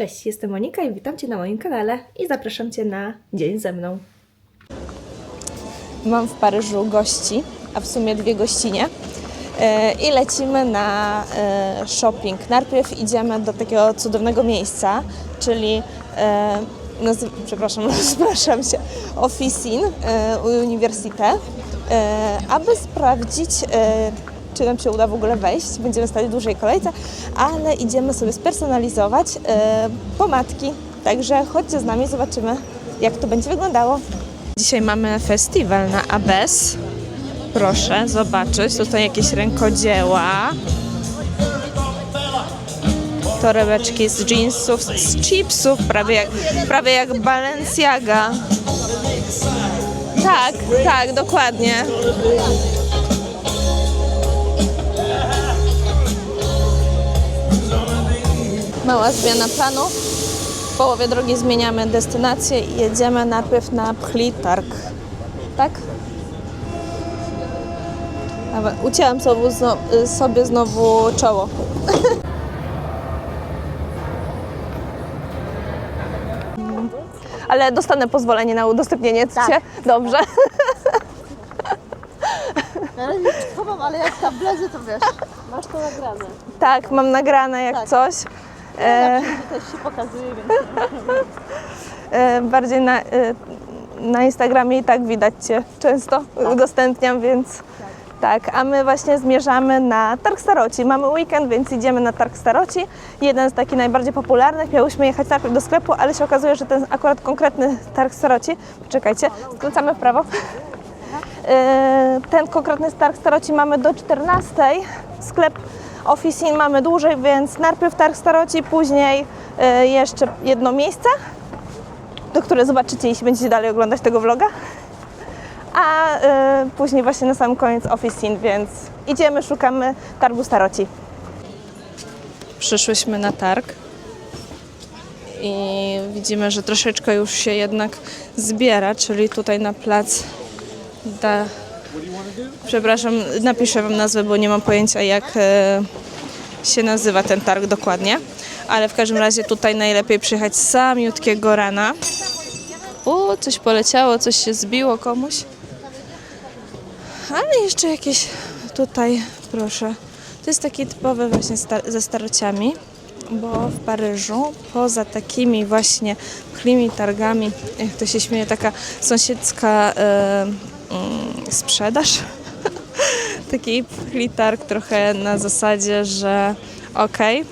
Cześć, jestem Monika i witam Cię na moim kanale i zapraszam Cię na dzień ze mną. Mam w Paryżu gości, a w sumie dwie gościnie. E, I lecimy na e, shopping. Najpierw idziemy do takiego cudownego miejsca, czyli e, przepraszam, przepraszam się, Officin e, Université, e, aby sprawdzić, czy nam się uda w ogóle wejść. Będziemy stali w dłużej kolejce, ale idziemy sobie spersonalizować e, pomadki. Także chodźcie z nami, zobaczymy, jak to będzie wyglądało. Dzisiaj mamy festiwal na Abes. Proszę zobaczyć, tutaj jakieś rękodzieła. Torebeczki z jeansów, z chipsów, prawie jak, prawie jak Balenciaga. Tak, tak, dokładnie. Mała zmiana planu. W połowie drogi zmieniamy destynację i jedziemy najpierw na Plitark. Tak? Dobra, Ucięłam sobie, zno, sobie znowu czoło. Ale dostanę pozwolenie na udostępnienie, tak. Dobrze. Na razie nie ale jak tam wlezie, to wiesz. Masz to nagrane. Tak, mam nagrane jak Tak. coś. E, To też się pokazuje, więc e, bardziej na, e, na Instagramie i tak widać Cię często udostępniam, więc tak. A my właśnie zmierzamy na Targ Staroci. Mamy weekend, więc idziemy na Targ Staroci. Jeden z takich najbardziej popularnych. Miałyśmy jechać najpierw do sklepu, ale się okazuje, że ten akurat konkretny Targ Staroci, poczekajcie, skręcamy w prawo. E, Ten konkretny Targ Staroci mamy do 14. Sklep Officin mamy dłużej, więc najpierw Targ Staroci, później e, jeszcze jedno miejsce, do które zobaczycie, jeśli będziecie dalej oglądać tego vloga. A e, później właśnie na sam koniec Officin, więc idziemy, szukamy Targu Staroci. Przyszłyśmy na targ i widzimy, że troszeczkę już się jednak zbiera, czyli tutaj na plac da... Przepraszam, napiszę Wam nazwę, bo nie mam pojęcia jak e, się nazywa ten targ dokładnie. Ale w każdym razie tutaj najlepiej przyjechać samiutkiego rana. O, coś poleciało, coś się zbiło komuś. Ale jeszcze jakieś tutaj, proszę. To jest taki typowy właśnie sta- ze starociami, bo w Paryżu poza takimi właśnie pchlimi targami, jak to się śmieje, taka sąsiedzka mm, sprzedaż, taki pchli targ trochę na zasadzie, że okej,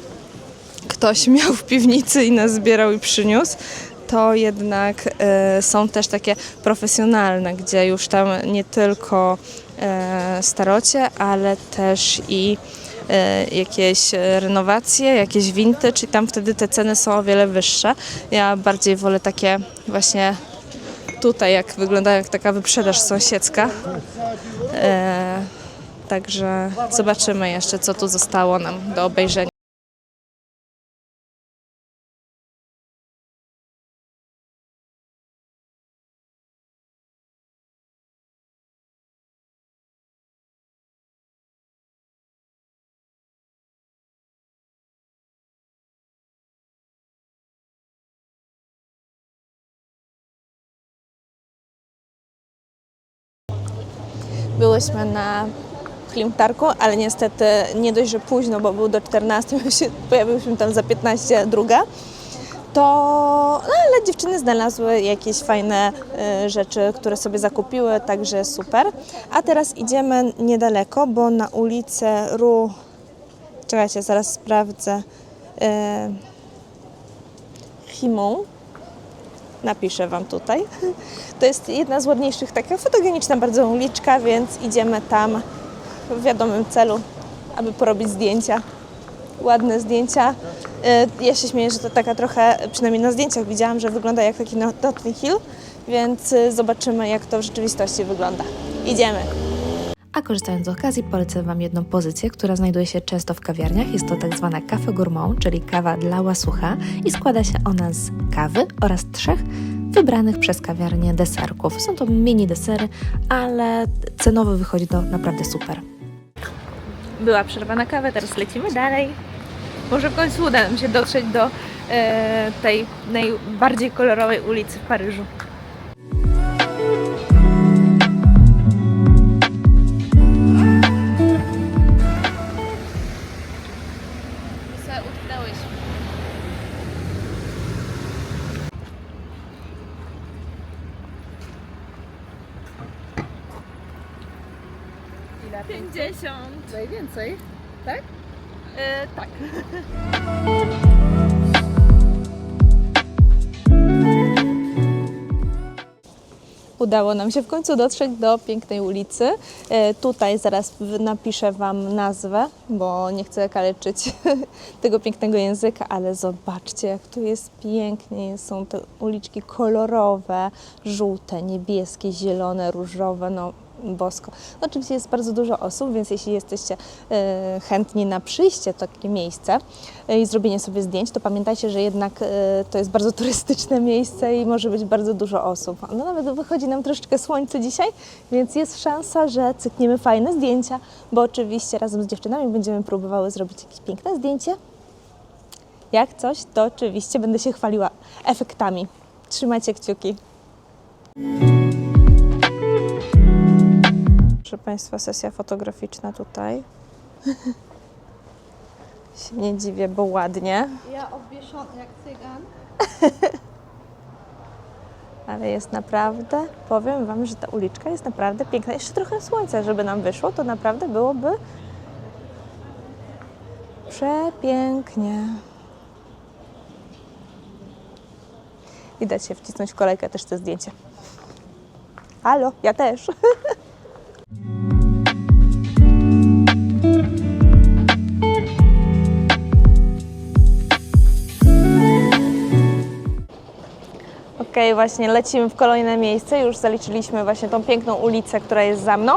ktoś miał w piwnicy i nas zbierał i przyniósł, to jednak e, są też takie profesjonalne, gdzie już tam nie tylko e, starocie, ale też i e, jakieś renowacje, jakieś vintage i tam wtedy te ceny są o wiele wyższe. Ja bardziej wolę takie właśnie tutaj, jak wygląda jak taka wyprzedaż sąsiedzka. E, także zobaczymy jeszcze, co tu zostało nam do obejrzenia. Byłyśmy na Klimtarku, ale niestety nie dość, że późno, bo był do 14, my się pojawiłyśmy tam za 15 druga. To, no ale dziewczyny znalazły jakieś fajne y, rzeczy, które sobie zakupiły, także super. A teraz idziemy niedaleko, bo na ulicę Ru... Czekajcie, zaraz sprawdzę. Y. Napiszę Wam tutaj. To jest jedna z ładniejszych, taka fotogeniczna bardzo uliczka, więc idziemy tam w wiadomym celu, aby porobić zdjęcia. Ładne zdjęcia. Y, Ja się śmieję, że to taka trochę, przynajmniej na zdjęciach widziałam, że wygląda jak taki no- Notting Hill, więc y, zobaczymy jak to w rzeczywistości wygląda. Idziemy. A korzystając z okazji, polecę Wam jedną pozycję, która znajduje się często w kawiarniach. Jest to tak zwana kafe gourmand, czyli kawa dla łasucha i składa się ona z kawy oraz trzech wybranych przez kawiarnię deserków. Są to mini desery, ale cenowo wychodzi to naprawdę super. Była przerwa na kawę, teraz lecimy dalej. Może w końcu uda nam się dotrzeć do e, tej najbardziej kolorowej ulicy w Paryżu. 50. Najwięcej, tak? E, tak. Udało nam się w końcu dotrzeć do pięknej ulicy. E, tutaj zaraz w- napiszę Wam nazwę, bo nie chcę kaleczyć tego pięknego języka, ale zobaczcie, jak tu jest pięknie. Są te uliczki kolorowe, żółte, niebieskie, zielone, różowe, no bosko. Oczywiście jest bardzo dużo osób, więc jeśli jesteście e, chętni na przyjście w takie miejsce e, i zrobienie sobie zdjęć, to pamiętajcie, że jednak e, to jest bardzo turystyczne miejsce i może być bardzo dużo osób. No nawet wychodzi nam troszeczkę słońce dzisiaj, więc jest szansa, że cykniemy fajne zdjęcia, bo oczywiście razem z dziewczynami będziemy próbowały zrobić jakieś piękne zdjęcie. Jak coś, to oczywiście będę się chwaliła efektami. Trzymajcie kciuki. Proszę Państwa, sesja fotograficzna tutaj. się nie dziwię, bo ładnie, Ja obwieszony jak cygan. ale jest naprawdę, powiem Wam, że ta uliczka jest naprawdę piękna. Jeszcze trochę słońca, żeby nam wyszło, to naprawdę byłoby przepięknie. I dać się wcisnąć w kolejkę też te zdjęcie. Halo, ja też. Okej, właśnie lecimy w kolejne miejsce. Już zaliczyliśmy właśnie tą piękną ulicę, która jest za mną.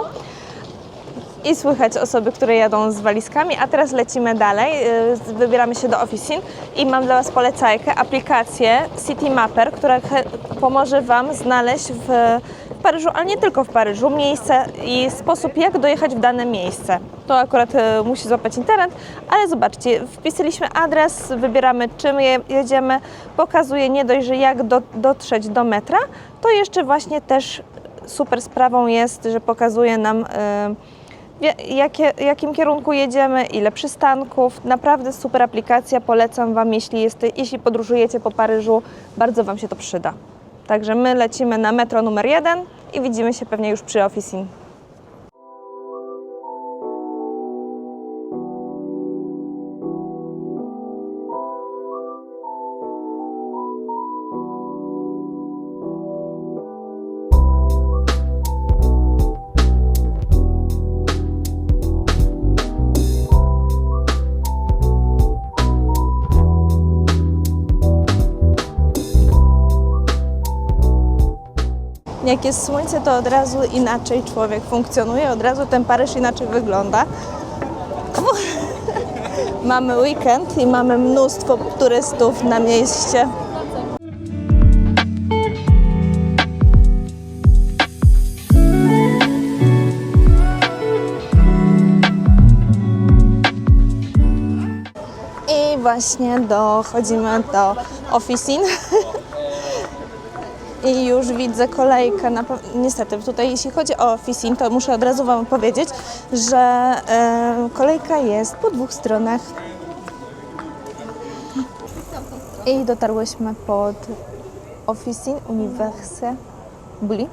I słychać osoby, które jadą z walizkami, a teraz lecimy dalej. Yy, Wybieramy się do Officin i mam dla Was polecajkę, aplikację City Mapper, która pomoże Wam znaleźć w Paryżu, ale nie tylko w Paryżu, miejsce i sposób, jak dojechać w dane miejsce. To akurat e, musi złapać internet, ale zobaczcie, wpisaliśmy adres, wybieramy czym je, jedziemy, pokazuje nie dość, że jak do, dotrzeć do metra, to jeszcze właśnie też super sprawą jest, że pokazuje nam e, ja- jakie, jakim kierunku jedziemy, ile przystanków. Naprawdę super aplikacja, polecam Wam, jeśli, jest, jeśli podróżujecie po Paryżu, bardzo Wam się to przyda. Także my lecimy na metro numer jeden i widzimy się pewnie już przy Officin. Jak jest słońce, to od razu inaczej człowiek funkcjonuje, od razu ten Paryż inaczej wygląda. Mamy weekend i mamy mnóstwo turystów na mieście. I właśnie dochodzimy do Officin. I już widzę kolejkę. Na, niestety, tutaj jeśli chodzi o Officin, to muszę od razu Wam powiedzieć, że e, kolejka jest po dwóch stronach. I dotarłyśmy pod Officin Uniwerse Buli.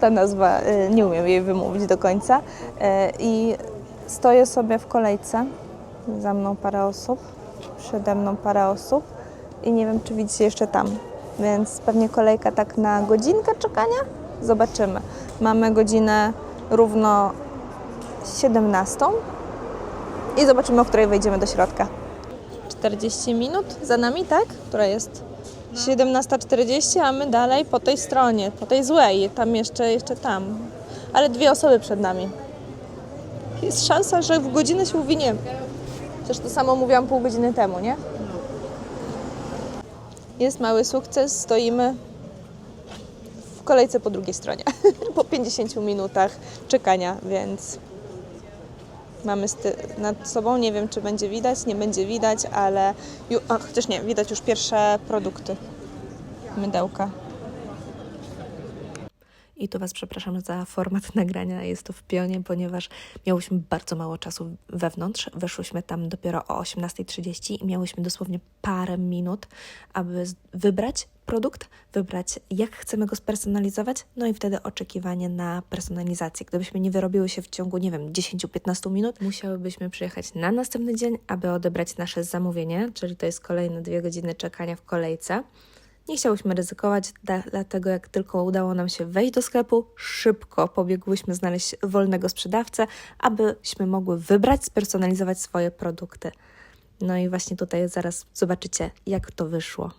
Ta nazwa, e, nie umiem jej wymówić do końca. E, I stoję sobie w kolejce. Za mną parę osób, przede mną parę osób i nie wiem, czy widzicie jeszcze tam. Więc pewnie kolejka tak na godzinkę czekania. Zobaczymy. Mamy godzinę równo 17 i zobaczymy, o której wejdziemy do środka. 40 minut za nami, tak? Która jest 17.40, a my dalej po tej stronie, po tej złej, tam jeszcze, jeszcze tam. Ale dwie osoby przed nami. Jest szansa, że w godzinę się uwiniemy. Przecież to samo mówiłam pół godziny temu, nie? Jest mały sukces, stoimy w kolejce po drugiej stronie. po 50 minutach czekania, więc mamy nad sobą. Nie wiem, czy będzie widać, nie będzie widać, ale ju- chociaż nie, widać już pierwsze produkty. Mydełka. I tu Was przepraszam za format nagrania. Jest to w pionie, ponieważ miałyśmy bardzo mało czasu wewnątrz. Weszłyśmy tam dopiero o 18.30 i miałyśmy dosłownie parę minut, aby wybrać produkt, wybrać jak chcemy go spersonalizować, no i wtedy oczekiwanie na personalizację. Gdybyśmy nie wyrobiły się w ciągu, nie wiem, 10-15 minut, musiałybyśmy przyjechać na następny dzień, aby odebrać nasze zamówienie, czyli to jest kolejne dwie godziny czekania w kolejce. Nie chciałyśmy ryzykować, dlatego jak tylko udało nam się wejść do sklepu, szybko pobiegłyśmy znaleźć wolnego sprzedawcę, abyśmy mogły wybrać, spersonalizować swoje produkty. No i właśnie tutaj zaraz zobaczycie, jak to wyszło.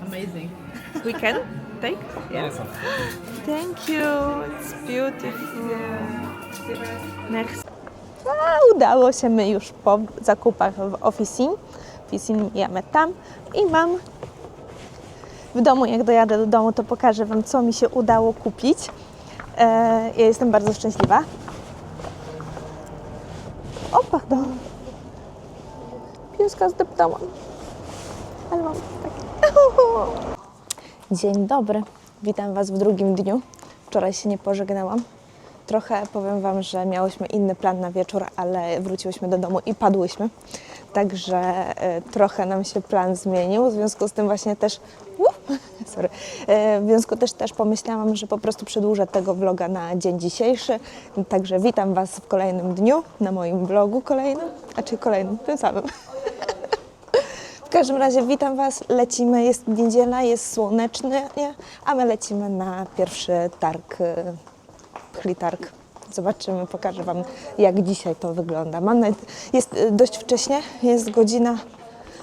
Amazing. We can take? Yes. Thank you. It's beautiful. A, udało się my już po zakupach w Officin. Officin jemy tam i mam w domu, jak dojadę do domu, to pokażę Wam, co mi się udało kupić. E, ja jestem bardzo szczęśliwa. O, pardon. Pieska zdeptałam. Ale mam takie... Dzień dobry, witam Was w drugim dniu. Wczoraj się nie pożegnałam. Trochę powiem Wam, że miałyśmy inny plan na wieczór, ale wróciłyśmy do domu i padłyśmy. Także e, trochę nam się plan zmienił. W związku z tym właśnie też. Sorry. E, w związku też też pomyślałam, że po prostu przedłużę tego vloga na dzień dzisiejszy. Także witam Was w kolejnym dniu na moim vlogu kolejnym, a czy kolejnym, tym samym. W każdym razie witam Was, lecimy, jest niedziela, jest słonecznie, a my lecimy na pierwszy targ, Chlitarg. Zobaczymy, pokażę Wam jak dzisiaj to wygląda. Mam jest y, dość wcześnie, jest godzina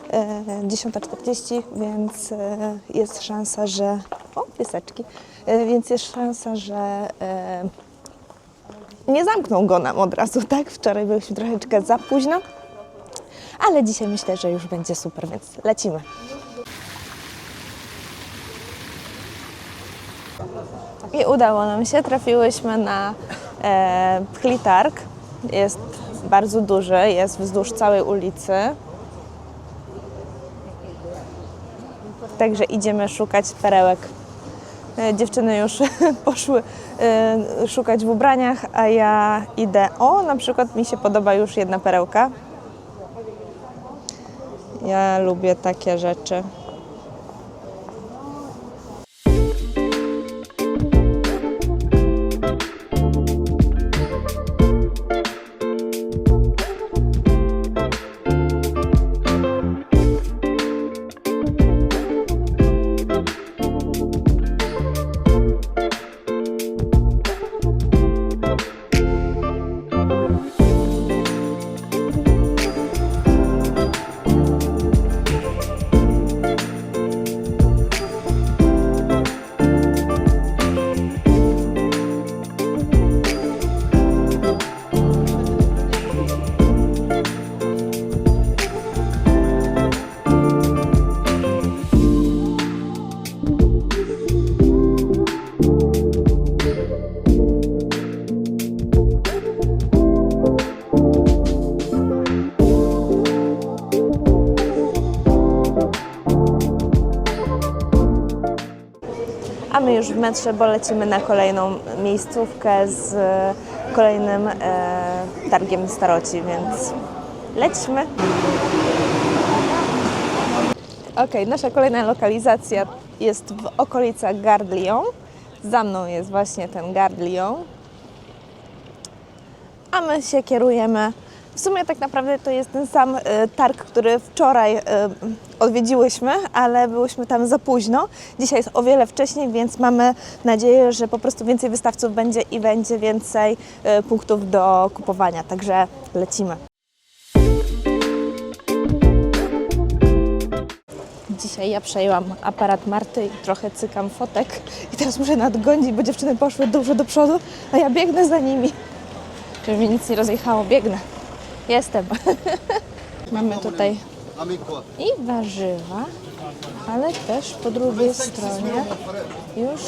e, 10.40, więc e, jest szansa, że... O, pieseczki. E, Więc jest szansa, że e, nie zamkną go nam od razu, tak? Wczoraj byliśmy troszeczkę za późno, ale dzisiaj myślę, że już będzie super, więc lecimy. I udało nam się, trafiłyśmy na e. Jest bardzo duży, jest wzdłuż całej ulicy. Także idziemy szukać perełek. E, Dziewczyny już poszły e, szukać w ubraniach, a ja idę. O, na przykład mi się podoba już jedna perełka. Ja lubię takie rzeczy. Już w metrze, bo lecimy na kolejną miejscówkę z e, kolejnym e, targiem staroci, więc lećmy. Ok, nasza kolejna lokalizacja jest w okolicach Gare Lyon. Za mną jest właśnie ten Gare Lyon. A my się kierujemy. W sumie tak naprawdę to jest ten sam e, targ, który wczoraj e, odwiedziłyśmy, ale byłyśmy tam za późno. Dzisiaj jest o wiele wcześniej, więc mamy nadzieję, że po prostu więcej wystawców będzie i będzie więcej e, punktów do kupowania. Także lecimy. Dzisiaj ja przejęłam aparat Marty i trochę cykam fotek. I teraz muszę nadgonić, bo dziewczyny poszły dużo do przodu, a ja biegnę za nimi. Żeby mi nic nie rozjechało, biegnę. Jestem. Mamy tutaj i warzywa, ale też po drugiej stronie już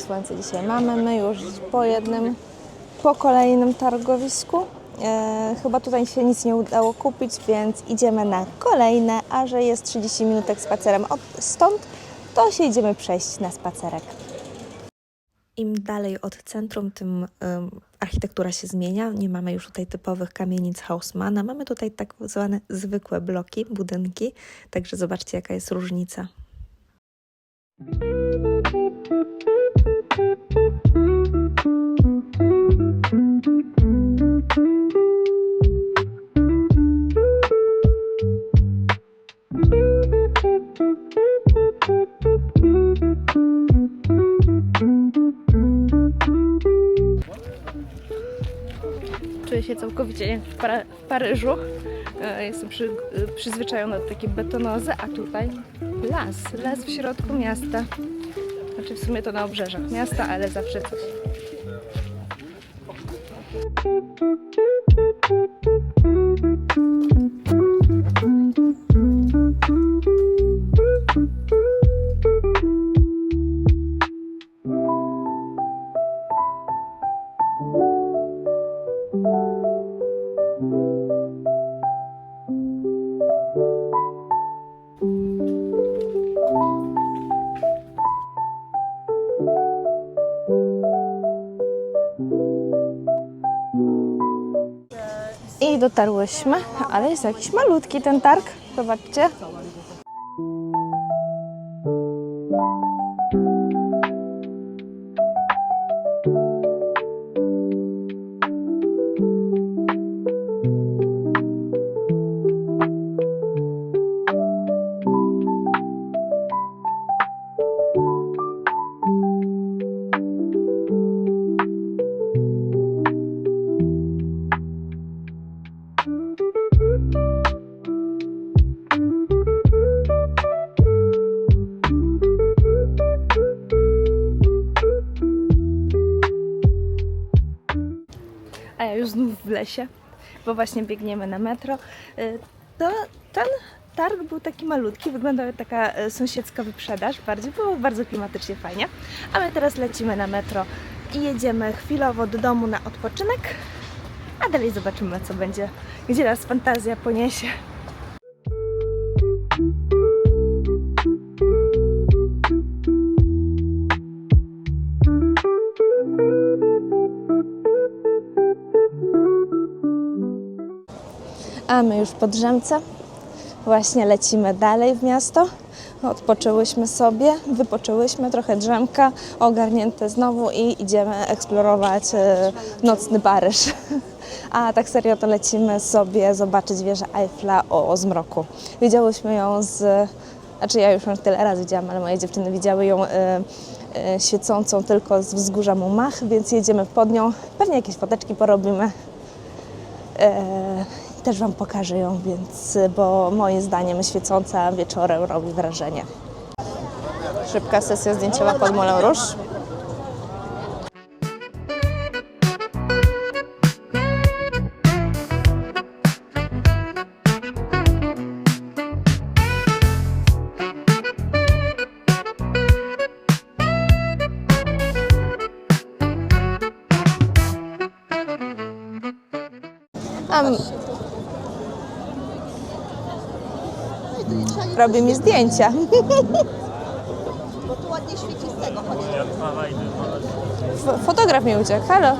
Słońce dzisiaj mamy. My już po jednym, po kolejnym targowisku. E, chyba tutaj się nic nie udało kupić, więc idziemy na kolejne, a że jest 30 minutek spacerem od stąd, to się idziemy przejść na spacerek. Im dalej od centrum, tym ym, architektura się zmienia. Nie mamy już tutaj typowych kamienic Hausmana. Mamy tutaj tak zwane zwykłe bloki, budynki. Także zobaczcie, jaka jest różnica. Się całkowicie jak w, w Paryżu. E, Jestem przy, przyzwyczajona do takiej betonozy, a tutaj las, las w środku miasta. Znaczy w sumie to na obrzeżach miasta, ale zawsze coś. Dotarłyśmy, ale jest jakiś malutki ten targ. Zobaczcie. Bo właśnie biegniemy na metro. Y, To ten targ był taki malutki, wyglądał jak taka y, sąsiedzka wyprzedaż, bardziej było bardzo klimatycznie fajnie. A my teraz lecimy na metro i jedziemy chwilowo do domu na odpoczynek, a dalej zobaczymy co będzie, gdzie nas fantazja poniesie. A my już po drzemce właśnie lecimy dalej w miasto. Odpoczęłyśmy sobie, wypoczęłyśmy, trochę drzemka, ogarnięte znowu i idziemy eksplorować e, nocny Paryż. A tak serio to lecimy sobie zobaczyć wieżę Eiffla o, o zmroku. Widziałyśmy ją z... Znaczy ja już ją tyle razy widziałam, ale moje dziewczyny widziały ją e, e, świecącą tylko z wzgórza Montmartre, więc jedziemy pod nią. Pewnie jakieś foteczki porobimy. Też Wam pokażę ją, więc, bo moim zdaniem świecąca wieczorem robi wrażenie. Szybka sesja zdjęciowa pod Moulin Rouge. A m- robi mi zdjęcia. Bo tu ładnie świeci z tego, chodź. F- fotograf mi uciekł, halo.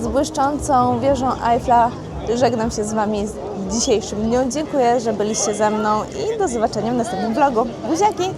Z błyszczącą wieżą Eiffla żegnam się z Wami w dzisiejszym dniu. Dziękuję, że byliście ze mną i do zobaczenia w następnym vlogu. Buziaki!